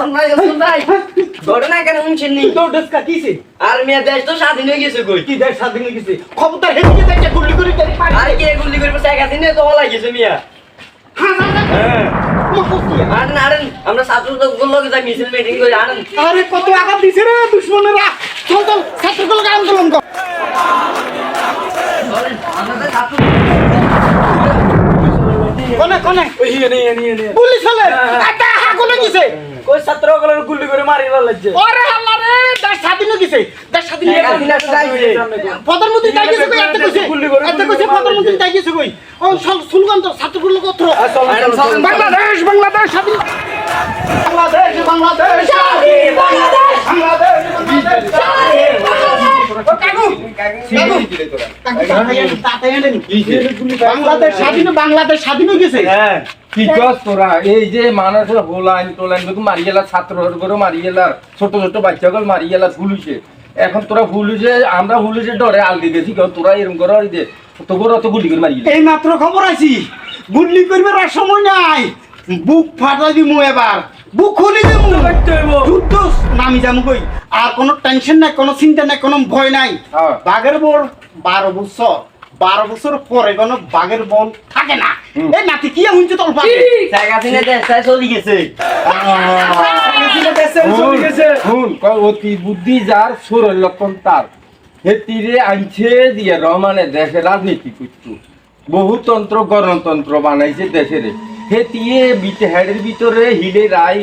সামনে গেছে ভাই। ঘটনা কেন শুনছেন নি? তোর ডেস্কা কিছে আর মেয়ে দেশ তো স্বাধীন হয়ে গেছে কই? কি দেশ স্বাধীন হয়ে গেছে? খবরদার হেদিকে দেখে গুলি করে তারি পানি আর কে গুলি করবে শেখ হাসিনা তো ওলাই গেছে মিয়া। হ্যাঁ আর না আরেন আমরা ছাত্র লোক যাই মিছিল মিটিং করে আনেন আরে কত আঘাত দিছে রে দুশ্মনেরা? চল চল ছাত্রগুলোকে আন্দোলন কর। আমাদের ছাত্র কোনে কোনে। পুলিশ হলে একটা কই ছাত্রগুলো গুলি করে মারি লাগছে? ওরে আল্লাহ রে দেশ স্বাধীন দেশ স্বাধীন প্রধানমন্ত্রী তাই গেছে কই এত কইছে? এত কইছে প্রধানমন্ত্রী তাই গেছে কই? ও সুলগান তো ছাত্রগুলো কত? বাংলাদেশ বাংলাদেশ স্বাধীন। বাংলাদেশ বাংলাদেশ স্বাধীন। বাংলাদেশ। বাংলাদেশ স্বাধীন। বাংলাদেশ। স্বাধীন বাংলাদেশ স্বাধীন গেছে। হ্যাঁ। কি কস তোরা? এই যে মানুষের হোলাইন টোলাইন গেলা ছাত্র করে মারি গেলা ছোট ছোট বাচ্চাগুলো মারি গেলা পুলিশে এখন তোরা পুলিশে আমরা পুলিশে ডরে আল দিয়ে গেছি তোরা এরকম করে যে তোর অত গুলি করে মারি গেলি এই মাত্র খবর আছি গুল্লি করবে আর সময় নাই। বুক ফাটাই দিমু এবার বুক খুলি দিমু। যুদ্ধ নামি যামু কই? আর কোনো টেনশন নাই কোনো চিন্তা নাই কোনো ভয় নাই। হ্যাঁ। বাঘের বল বারো বছর। বারো বছর পরে কোনো বাঘের বল থাকে না। নাতি কি দেশ চলে গেছে। শুন কয় অতি বুদ্ধি যার সুরের লক্ষণ তার। হে তীরে আনছে দিয়ে রহমানে দেশে রাজনীতি করতো বহুতন্ত্র গণতন্ত্র বানাইছে দেশের। হে তিয়ে বিতে হেডের ভিতরে হিলে রাই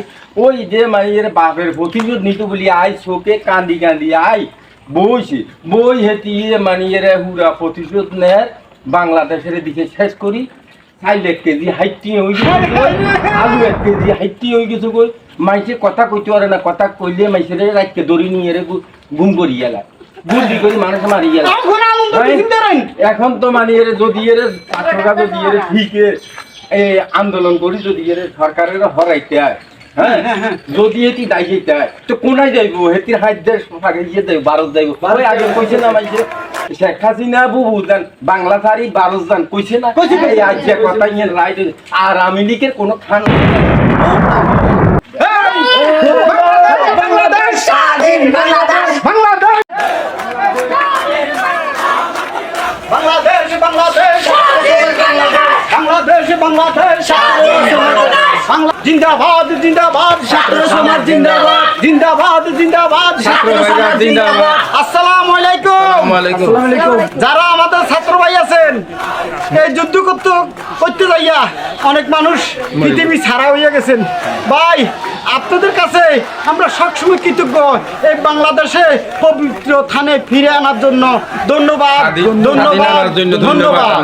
ওই যে মাইয়ের বাপের প্রতিশোধ নিতে বলি আই শোকে কান্দি কান্দি আই বইছে বই হে তিয়ে মানিয়ে হুরা প্রতিশোধ নেয় বাংলাদেশের দিকে শেষ করি চাইল এক কেজি হাইটি হয়ে গেছে আলু এক কেজি হাইটি হয়ে গেছে কই মাইসে কথা কইতে পারে না কথা কইলে মাইসের রাখকে দড়ি নিয়ে রে গুম করি গেলা বুদ্ধি করি মানুষ মারি গেলা এখন তো মানে এর যদি এর পাঁচশোটা যদি এর ঠিকে এই আন্দোলন করি যদি এর সরকারের হরাইতে হয় হ্যাঁ যদি এটি হয় তো কোনায় যাইবো হেতির হাত দেশ ফাঁকে গিয়ে যাইব ভারত যাইব ভারত আগে কইছে না মাইছে শেখ হাসিনা বুবু দেন বাংলা সারি ভারত যান কইছে না। এই আজ যে কথা ইয়ে রাইট আর আমি লীগের কোনো খান বাংলাদেশ স্বাধীন বাংলাদেশ! বাংলাদেশ! বাংলাদেশ বাংলাদেশ! বাংলাদেশ বাংলাদেশ! বাংলা জিন্দাবাদ জিন্দাবাদ ছাত্র সমাজ জিন্দাবাদ জিন্দাবাদ জিন্দাবাদ ছাত্র সমাজ জিন্দাবাদ। আসসালামু আলাইকুম। যারা আমাদের ছাত্র ভাই আছেন এই যুদ্ধ করতে করতে যাইয়া অনেক মানুষ পৃথিবী ছাড়া হইয়া গেছেন। ভাই আপনাদের কাছে আমরা সবসময় কৃতজ্ঞ। এই বাংলাদেশে পবিত্র থানে ফিরে আনার জন্য ধন্যবাদ ধন্যবাদ ধন্যবাদ।